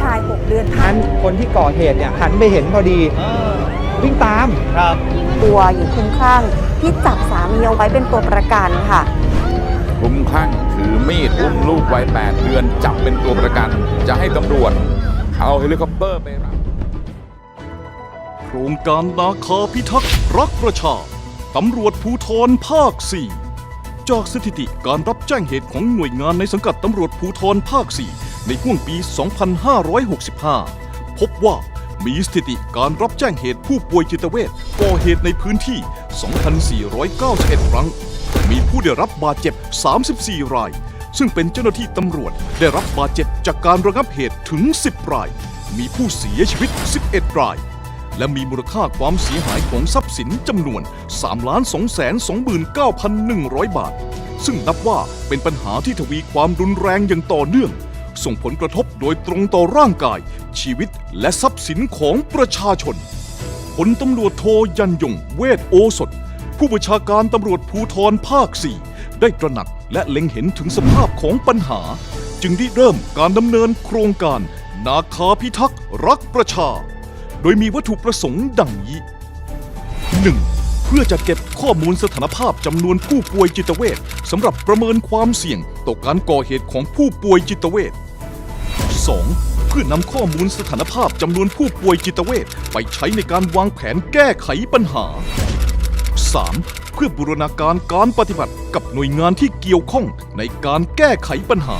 ชาย6เดือนนั้นคนที่ก่อเหตุเนี่ยหันไปเห็นพอดีเออวิ่งตามครับตัวหญิงคลุ้มคลั่งที่จับสามีเอาไว้เป็นตัวประกันค่ะคลุ้มคลั่งถือมีดอุ้มลูกวัย8เดือนจับเป็นตัวประกัน จะให้ตำรวจ เอาเฮลิคอปเตอร์ไปรับโครงการนาคาพิทักษ์รักประชาตำรวจภูธรภาค 4 จากสถิติการรับแจ้งเหตุของหน่วยงานในสังกัดตำรวจภูธรภาค 4 ในห่วงปี 2565 พบว่ามีสถิติการรับแจ้งเหตุผู้ป่วยจิตเวชก่อเหตุในพื้นที่ 2,491 ครั้ง มีผู้ได้รับบาดเจ็บ 34 ราย ซึ่งเป็นเจ้าหน้าที่ตำรวจได้รับบาดเจ็บจากการระงับเหตุถึง 10 ราย มีผู้เสียชีวิต 11 ราย และมีมูลค่าความเสียหายของทรัพย์สินจำนวน 3 2 2 9 1 0 0 บาท ซึ่งนับว่าเป็นปัญหาที่ทวีความรุนแรงอย่างต่อเนื่อง ส่งผลกระทบโดยตรงต่อร่างกาย ชีวิตและทรัพย์สินของประชาชนพลตำรวจโทยันยง เวทโอสถ ผู้บัญชาการตำรวจภูธรภาค 4 ได้ตระหนักและเล็งเห็นถึงสภาพของปัญหา จึงได้เริ่มการดำเนินโครงการ นาคาพิทักษ์รักประชา โดยมีวัตถุประสงค์ดังนี้ 1. เพื่อจัดเก็บข้อมูลสถานภาพจำนวนผู้ป่วยจิตเวชสำหรับประเมินความเสี่ยง ต่อการก่อเหตุของผู้ป่วยจิตเวช 2. เพื่อนำข้อมูลสถานภาพจำนวนผู้ป่วยจิตเวชไปใช้ในการวางแผนแก้ไขปัญหา 3. เพื่อบูรณาการการปฏิบัติกับหน่วยงานที่เกี่ยวข้องในการแก้ไขปัญหา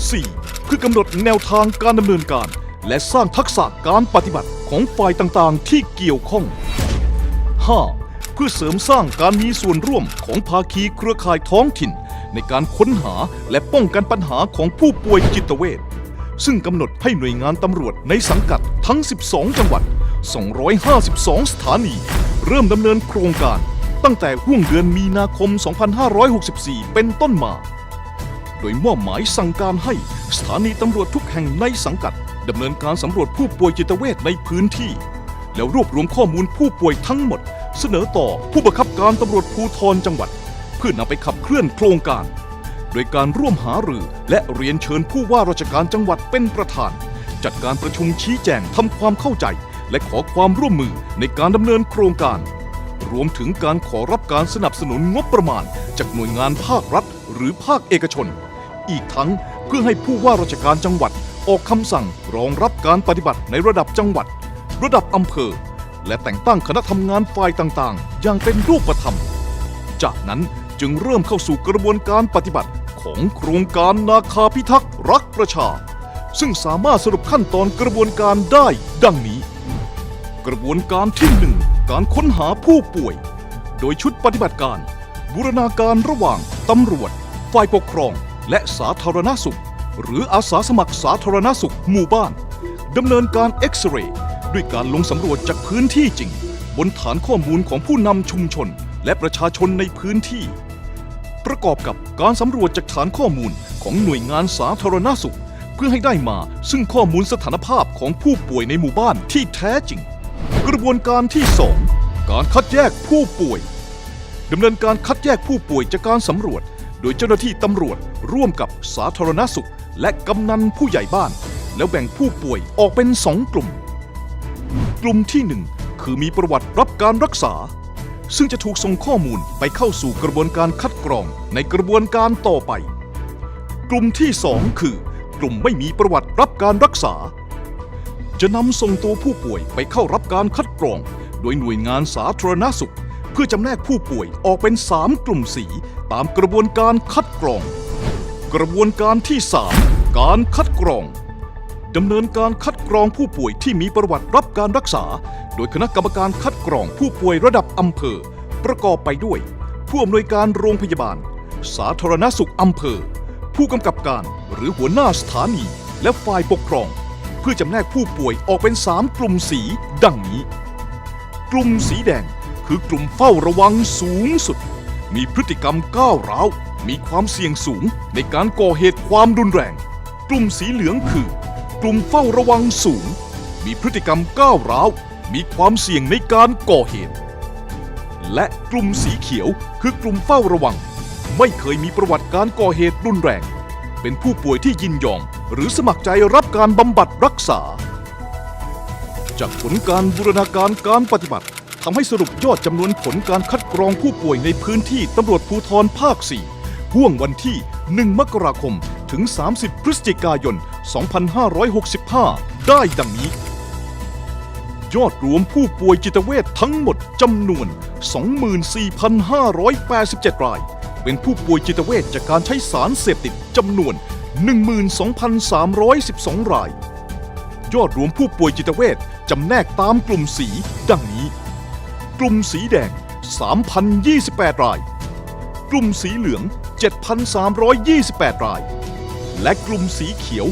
4. เพื่อกำหนดแนวทางการดำเนินการ และสร้างทักษะการปฏิบัติของฝ่ายต่างๆ ที่เกี่ยวข้อง 5. เพื่อเสริมสร้างการมีส่วนร่วมของภาคีเครือข่ายท้องถิ่น ในการค้นหาและป้องกันปัญหาของผู้ป่วยจิตเวช ซึ่งกำหนดให้หน่วยงานตำรวจในสังกัดทั้ง 12 จังหวัด 252 สถานี เริ่มดำเนินโครงการ ตั้งแต่ห่วงเดือนมีนาคม 2564 เป็นต้นมา โดยมอบหมายสั่งการให้สถานีตำรวจทุกแห่งในสังกัดดำเนินการสำรวจผู้ป่วยจิตเวชในพื้นที่ แล้วรวบรวมข้อมูลผู้ป่วยทั้งหมด เสนอต่อผู้บังคับการตำรวจภูธรจังหวัด เพื่อนำไปขับเคลื่อนโครงการ โดยการร่วมหารือและเรียนเชิญผู้ว่าราชการจังหวัดเป็นประธาน จัดการประชุมชี้แจงทำความเข้าใจ และขอความร่วมมือในการดำเนินโครงการ รวมถึงการขอรับการสนับสนุนงบประมาณ จากหน่วยงานภาครัฐ หรือภาคเอกชน อีกทั้งเพื่อให้ผู้ว่าราชการจังหวัด ออกคำสั่งรองรับการปฏิบัติในระดับจังหวัด ระดับอำเภอ และแต่งตั้งคณะทำงานฝ่ายต่างๆ อย่างเป็นรูปธรรม จากนั้นจึงเริ่มเข้าสู่กระบวนการปฏิบัติ ของโครงการนาคาพิทักษ์รักประชา ซึ่งสามารถสรุปขั้นตอนกระบวนการได้ดังนี้ กระบวนการที่หนึ่งการค้นหาผู้ป่วย โดยชุดปฏิบัติการ บูรณาการระหว่างตำรวจ ฝ่ายปกครอง และสาธารณสุข หรืออาสาสมัครสาธารณสุขหมู่บ้านดำเนินการเอ็กซเรย์ด้วยการลงสำรวจจากพื้นที่จริง บนฐานข้อมูลของผู้นำชุมชน และประชาชนในพื้นที่ ประกอบกับการสำรวจจากฐานข้อมูลของหน่วยงานสาธารณสุข เพื่อให้ได้มาซึ่งข้อมูลสถานภาพของผู้ป่วยในหมู่บ้านที่แท้จริง กระบวนการที่ 2 การคัดแยกผู้ป่วยดำเนินการคัดแยกผู้ป่วยจากการสำรวจ โดยเจ้าหน้าที่ตำรวจ ร่วมกับสาธารณสุข และกำนันผู้ใหญ่บ้าน แล้วแบ่งผู้ป่วยออกเป็นสองกลุ่ม กลุ่มที่ 1 คือมีประวัติรับการรักษา ซึ่งจะถูกส่งข้อมูลไปเข้าสู่กระบวนการคัดกรองในกระบวนการต่อไป กลุ่มที่ 2 คือ กลุ่มไม่มีประวัติรับการรักษา จะนำส่งตัวผู้ป่วยไปเข้ารับการคัดกรอง โดยหน่วยงานสาธารณสุข เพื่อจำแนกผู้ป่วยออกเป็น 3 กลุ่มสีตามกระบวนการคัดกรอง กระบวนการที่ 3 การคัดกรอง ดำเนินการคัดกรองผู้ป่วยที่มีประวัติรับการรักษา โดยคณะกรรมการคัดกรองผู้ป่วยระดับอำเภอ ประกอบไปด้วย ผู้อำนวยการโรงพยาบาล สาธารณสุขอำเภอ ผู้กำกับการหรือหัวหน้าสถานี และฝ่ายปกครอง เพื่อจำแนกผู้ป่วยออกเป็น 3 กลุ่มสี ดังนี้ กลุ่มสีแดงคือกลุ่มเฝ้าระวังสูงสุด มีพฤติกรรมก้าวร้าวมีความเสี่ยงสูงในการก่อเหตุความรุนแรง กลุ่มสีเหลืองคือ กลุ่มเฝ้าระวังสูง มีพฤติกรรมก้าวร้าว มีความเสี่ยงในการก่อเหตุ และกลุ่มสีเขียวคือกลุ่มเฝ้าระวัง ไม่เคยมีประวัติการก่อเหตุรุนแรง เป็นผู้ป่วยที่ยินยอม หรือสมัครใจรับการบำบัดรักษา จากผลการบูรณาการการปฏิบัติทำให้สรุปยอดจำนวนผลการคัดกรองผู้ป่วยในพื้นที่ตำรวจภูธรภาค 4 ห่วงวันที่ 1 มกราคม ถึง 30 พฤศจิกายน 2565 ได้ดังนี้ ยอดรวมผู้ป่วยจิตเวชทั้งหมดจำนวน 24,587 ราย เป็นผู้ป่วยจิตเวชจากการใช้สารเสพติดจำนวน 12,312 ราย ยอดรวมผู้ป่วยจิตเวชจำแนกตามกลุ่มสี ดังนี้ กลุ่มสีแดง 3,028 ราย กลุ่มสีเหลือง 7,328 ราย และกลุ่มสีเขียว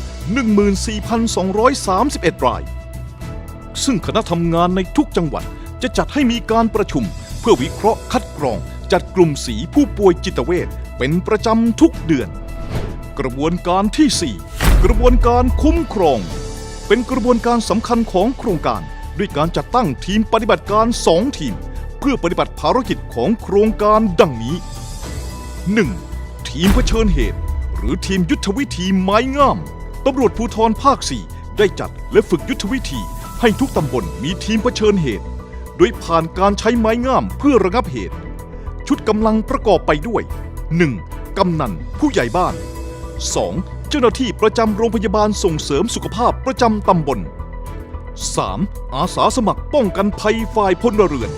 14,231 ราย ซึ่งคณะทำงานในทุกจังหวัดจะจัดให้มีการประชุม เพื่อวิเคราะห์คัดกรอง จัดกลุ่มสีผู้ป่วยจิตเวชเป็นประจำทุกเดือน กระบวนการที่ 4 กระบวนการคุ้มครอง เป็นกระบวนการสำคัญของโครงการ ด้วยการจัดตั้งทีมปฏิบัติการ 2 ทีม เพื่อปฏิบัติภารกิจของโครงการดังนี้ 1. ทีมเผชิญเหตุ หรือทีมยุทธวิธีไม้งามตำรวจภูธรภาค 4 ได้จัดและฝึกยุทธวิธี ให้ทุกตำบลมีทีมเผชิญเหตุ โดยผ่านการใช้ไม้งามเพื่อระงับเหตุ ชุดกำลังประกอบไปด้วย 1. กำนันผู้ใหญ่บ้าน 2. เจ้าหน้าที่ประจำโรงพยาบาลส่งเสริมสุขภาพประจำตำบล 3. อาสาสมัครป้องกันภัยฝ่ายพลเรือน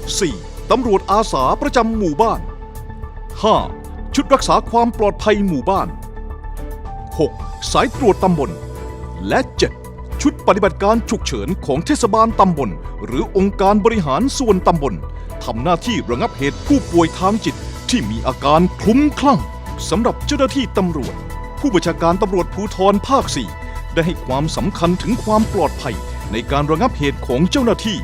4. ตำรวจอาสาประจำหมู่บ้าน 5. ชุดรักษาความปลอดภัยหมู่บ้าน 6. สายตรวจตำบล และ 7. ชุดปฏิบัติการฉุกเฉินของเทศบาลตำบล หรือองค์การบริหารส่วนตำบลทำหน้าที่ระงับเหตุผู้ป่วยทางจิตที่มีอาการคลุ้มคลั่งสำหรับเจ้าหน้าที่ตำรวจ ผู้บัญชาการตำรวจภูธรภาค 4 ได้ให้ความสำคัญถึงความปลอดภัยในการระงับเหตุของเจ้าหน้าที่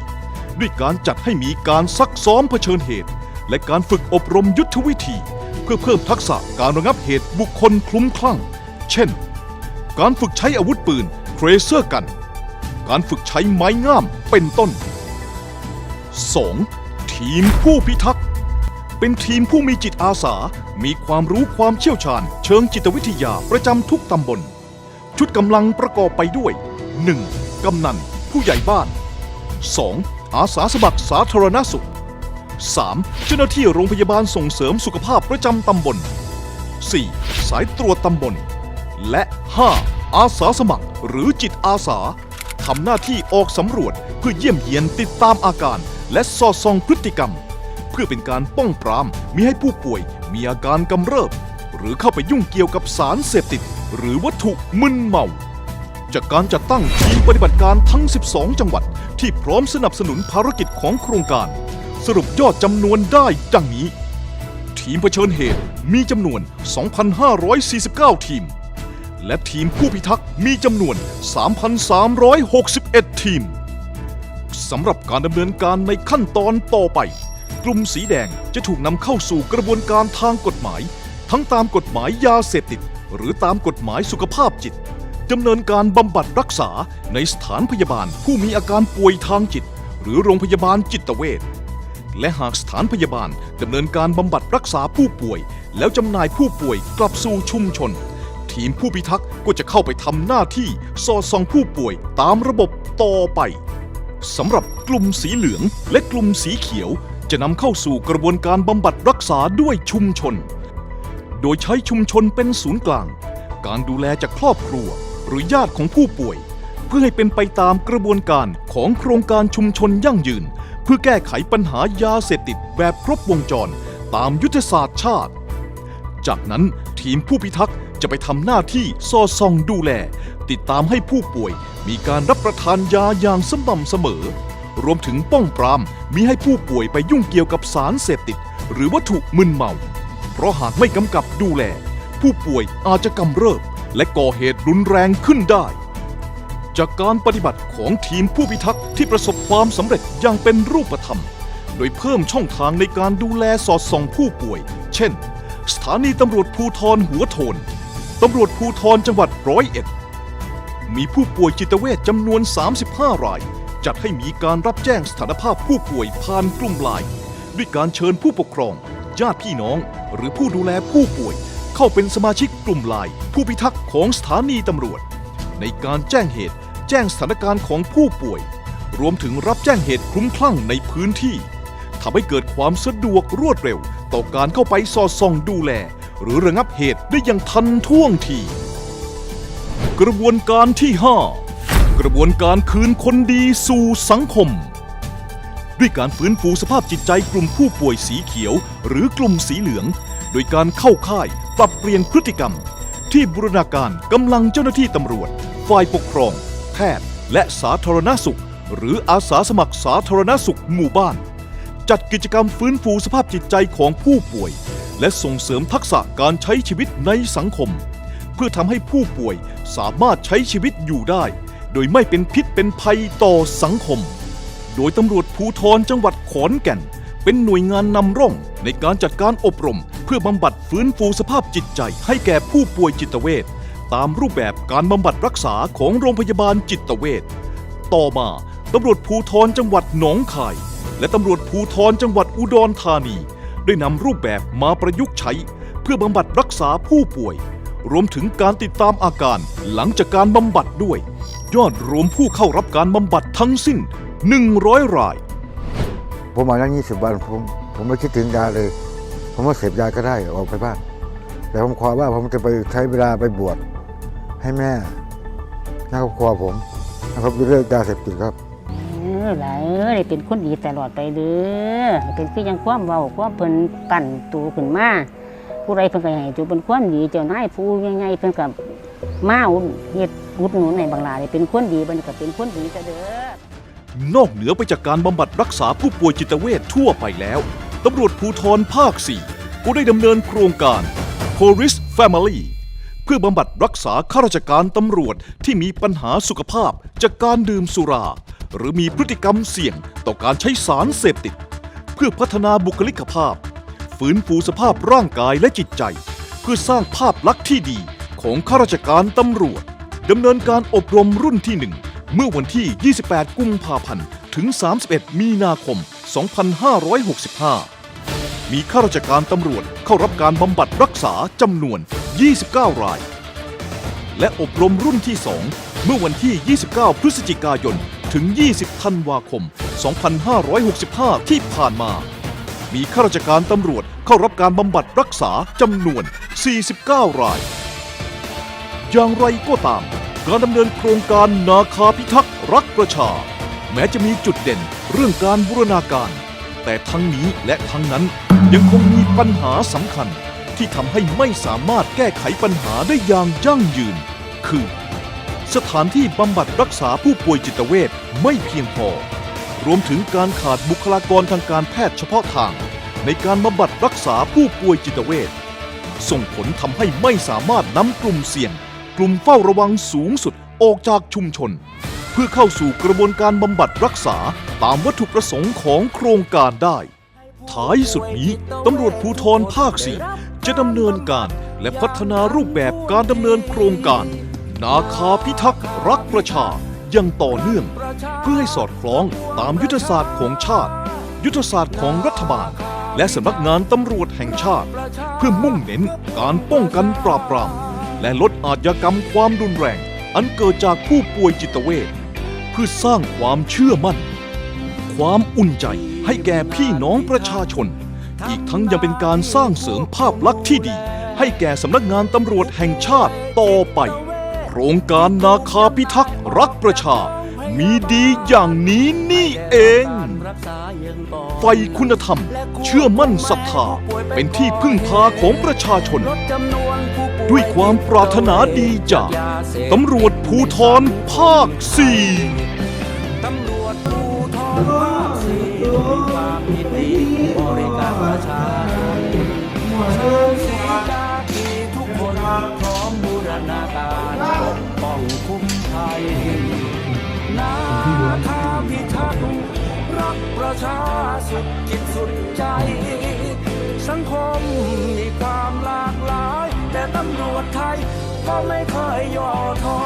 ด้วยการจัดให้มีการซักซ้อมเผชิญเหตุ และการฝึกอบรมยุทธวิธี เพื่อเพิ่มทักษะการระงับเหตุบุคคลคลุ้มคลั่ง เช่น การฝึกใช้อาวุธปืนเทรเซอร์กัน การฝึกใช้ไม้งามเป็นต้น 2. ทีมผู้พิทักษ์ เป็นทีมผู้มีจิตอาสา มีความรู้ความเชี่ยวชาญ เชิงจิตวิทยาประจำทุกตำบล ชุดกำลังประกอบไปด้วย 1. กำนัน ผู้ใหญ่บ้าน 2. อาสาสมัครสาธารณสุข 3. เจ้าหน้าที่โรงพยาบาลส่งเสริมสุขภาพประจำตำบล 4. สายตรวจตำบล และ 5. อาสาสมัครหรือจิตอาสาทำหน้าที่ออกสำรวจเพื่อเยี่ยมเยียนติดตามอาการ และสอดส่องพฤติกรรม เพื่อเป็นการป้องปรามมิให้ผู้ป่วยมีอาการกำเริบ หรือเข้าไปยุ่งเกี่ยวกับสารเสพติด หรือวัตถุมึนเมา จากการจัดตั้งทีมปฏิบัติการทั้ง 12 จังหวัด ที่พร้อมสนับสนุนภารกิจของโครงการ สรุปยอดจำนวนได้ดังนี้ ทีมเผชิญเหตุมีจำนวน 2,549 ทีม และทีมผู้พิทักษ์มีจำนวน 3,361 ทีมสำหรับการดำเนินการในขั้นตอนต่อไป กลุ่มสีแดงจะถูกนำเข้าสู่กระบวนการทางกฎหมาย ทั้งตามกฎหมายยาเสพติด หรือตามกฎหมายสุขภาพจิตดำเนินการบำบัดรักษาในสถานพยาบาลผู้มีอาการป่วยทางจิต หรือโรงพยาบาลจิตเวช และหากสถานพยาบาลดำเนินการบำบัดรักษาผู้ป่วย แล้วจำหน่ายผู้ป่วยกลับสู่ชุมชน ทีมผู้พิทักษ์ก็จะเข้าไปทำหน้าที่สอดส่องผู้ป่วยตามระบบต่อไปสำหรับกลุ่มสีเหลืองและกลุ่มสีเขียว จะนำเข้าสู่กระบวนการบำบัดรักษาด้วยชุมชน โดยใช้ชุมชนเป็นศูนย์กลาง การดูแลจากครอบครัว หรือญาติของผู้ป่วย เพื่อให้เป็นไปตามกระบวนการของโครงการชุมชนยั่งยืน เพื่อแก้ไขปัญหายาเสพติดแบบครบวงจรตามยุทธศาสตร์ชาติ จากนั้นทีมผู้พิทักษ์จะไปทำหน้าที่สอดส่องดูแล ติดตามให้ผู้ป่วยมีการรับประทานยาอย่างสม่ำเสมอ รวมถึงป้องปรามมิให้ผู้ป่วยไปยุ่งเกี่ยวกับสารเสพติด หรือวัตถุมึนเมา เพราะหากไม่กำกับดูแล ผู้ป่วยอาจจะกำเริบและก่อเหตุรุนแรงขึ้นได้ จากการปฏิบัติของทีมผู้พิทักษ์ที่ประสบความสำเร็จอย่างเป็นรูปธรรม โดยเพิ่มช่องทางในการดูแลสอดส่องผู้ป่วย เช่น สถานีตำรวจภูทรหัวโทนตำรวจภูทรจังหวัดร้อยเอ็ด มีผู้ป่วยจิตเวชจำนวน 35 ราย จัดให้มีการรับแจ้งสถานภาพผู้ป่วยผ่านกลุ่มไลน์ด้วยการเชิญผู้ปกครอง ญาติพี่น้อง หรือผู้ดูแลผู้ป่วย เข้าเป็นสมาชิกกลุ่มไลน์ผู้พิทักษ์ของสถานีตำรวจ ในการแจ้งเหตุ แจ้งสถานการณ์ของผู้ป่วย รวมถึงรับแจ้งเหตุคลุ้มคลั่งในพื้นที่ทำให้เกิดความสะดวกรวดเร็ว ต่อการเข้าไปสอดส่องดูแล หรือระงับเหตุได้อย่างทันท่วงที กระบวนการที่ 5 กระบวนการคืนคนดีสู่สังคม ด้วยการฟื้นฟูสภาพจิตใจกลุ่มผู้ป่วยสีเขียว หรือกลุ่มสีเหลือง โดยการเข้าค่ายปรับเปลี่ยนพฤติกรรม ที่บูรณาการกำลังเจ้าหน้าที่ตำรวจ ฝ่ายปกครอง พทย์ และสาธารณสุข หรืออาสาสมัครสาธารณสุขหมู่บ้าน จัดกิจกรรมฟื้นฟูสภาพจิตใจของผู้ป่วย และส่งเสริมทักษะการใช้ชีวิตในสังคม เพื่อทำให้ผู้ป่วยสามารถใช้ชีวิตอยู่ได้ โดยไม่เป็นพิษเป็นภัยต่อสังคม โดยตำรวจภูทรจังหวัดขอนแก่น เป็นหน่วยงานนำร่องในการจัดการอบรม เพื่อบำบัดฟื้นฟูสภาพจิตใจให้แก่ผู้ป่วยจิตเวช ตามรูปแบบการบำบัดรักษาของโรงพยาบาลจิตเวช ต่อมาตำรวจภูทรจังหวัดหนองคาย และตำรวจภูทรจังหวัดอุดรธานี ได้นำรูปแบบมาประยุกต์ใช้ เพื่อบำบัดรักษาผู้ป่วย รวมถึงการติดตามอาการหลังจากการบำบัดด้วย ยอดรวมผู้เข้ารับการบำบัดทั้งสิ้น 100 ราย ผมมานั่งยี่สิบวันผมผมไม่คิดถึงยาเลย ผมว่าเสพยาก็ได้ออกไปบ้านแต่ผมขอว่าผมจะไปใช้เวลาไปบวช ให้แม่และครอบครัวผมนะครับเลิกยาเสพติดครับเออหลายเอ้ยได้เป็นคนดีตลอดไปเด้อให้เป็นคือยังความเว้าความเพิ่นปั่นตูขึ้นมาผู้ใดเพิ่นก็ให้ตูเป็นคนดีเจ้านายผู้ใหญ่ๆเพิ่นก็มาอุดเฮ็ดอุดหนุนให้บางหลาได้เป็นคนดีบัดนี้ก็เป็นคนดีซะเด้อนอกเหนือไปจากการบำบัดรักษาผู้ป่วยจิตเวชทั่วไปแล้วตำรวจภูธรภาค 4 ก็ได้ดำเนินโครงการ Polis Family เพื่อบำบัดรักษาข้าราชการตำรวจที่มีปัญหาสุขภาพจากการดื่มสุรา หรือมีพฤติกรรมเสี่ยงต่อการใช้สารเสพติด เพื่อพัฒนาบุคลิกภาพ ฟื้นฟูสภาพร่างกายและจิตใจ เพื่อสร้างภาพลักษณ์ที่ดีของข้าราชการตำรวจดำเนินการอบรมรุ่นที่1เมื่อวันที่ 28 กุมภาพันธ์ ถึง 31 มีนาคม 2565 มีข้าราชการตำรวจเข้ารับการบำบัดรักษาจำนวน 29 ราย และอบรมรุ่นที่ 2 เมื่อวันที่ 29 พฤศจิกายน ถึง 20 ธันวาคม 2565 ที่ผ่านมา มีข้าราชการตำรวจเข้ารับการบำบัดรักษาจำนวน 49 ราย อย่างไรก็ตาม การดำเนินโครงการนาคาพิทักษ์รักประชา แม้จะมีจุดเด่นเรื่องการบูรณาการ แต่ทั้งนี้และทั้งนั้นยังคงมีปัญหาสำคัญ ที่ทำให้ไม่สามารถแก้ไขปัญหาได้อย่างยั่งยืน คือ สถานที่บำบัดรักษาผู้ป่วยจิตเวชไม่เพียงพอ รวมถึงการขาดบุคลากรทางการแพทย์เฉพาะทาง ในการบำบัดรักษาผู้ป่วยจิตเวชส่งผลทำให้ไม่สามารถนำกลุ่มเสี่ยง กลุ่มเฝ้าระวังสูงสุดออกจากชุมชน เพื่อเข้าสู่กระบวนการบำบัดรักษาตามวัตถุประสงค์ของโครงการได้ ท้ายสุดนี้ตำรวจภูธรภาค4 จะดำเนินการและพัฒนารูปแบบการดำเนินโครงการ นาคาพิทักษ์รักประชาอย่างต่อเนื่อง เพื่อให้สอดคล้องตามยุทธศาสตร์ของชาติ ยุทธศาสตร์ของรัฐบาล และสำนักงานตำรวจแห่งชาติ เพื่อมุ่งเน้นการป้องกันปราบปราม และลดอาชญากรรมความรุนแรง อันเกิดจากผู้ป่วยจิตเวชเพื่อสร้างความเชื่อมั่น ความอุ่นใจให้แก่พี่น้องประชาชน อีกทั้งยังเป็นการสร้างเสริมภาพลักษณ์ที่ดี ให้แก่สำนักงานตำรวจแห่งชาติต่อไป โครงการนาคาพิทักษ์รักประชา มีดีอย่างนี้นี่เองไฟคุณธรรม เชื่อมั่นศรัทธา เป็นที่พึ่งพาของประชาชน ด้วยความปรารถนาดีจากตำรวจภูธรภาคสี่ตำรวจภูธรภาคสี่ความยินดีบริ เชิญสีกากีทุกคนพร้อมบูรณาการปกป้องคุ้มภัยนาคาพิทักษ์รักประชาสุดจิตสุดใจ สังคมมีความหลากหลาย แต่ตำรวจไทยก็ไม่เคยย่อท้อ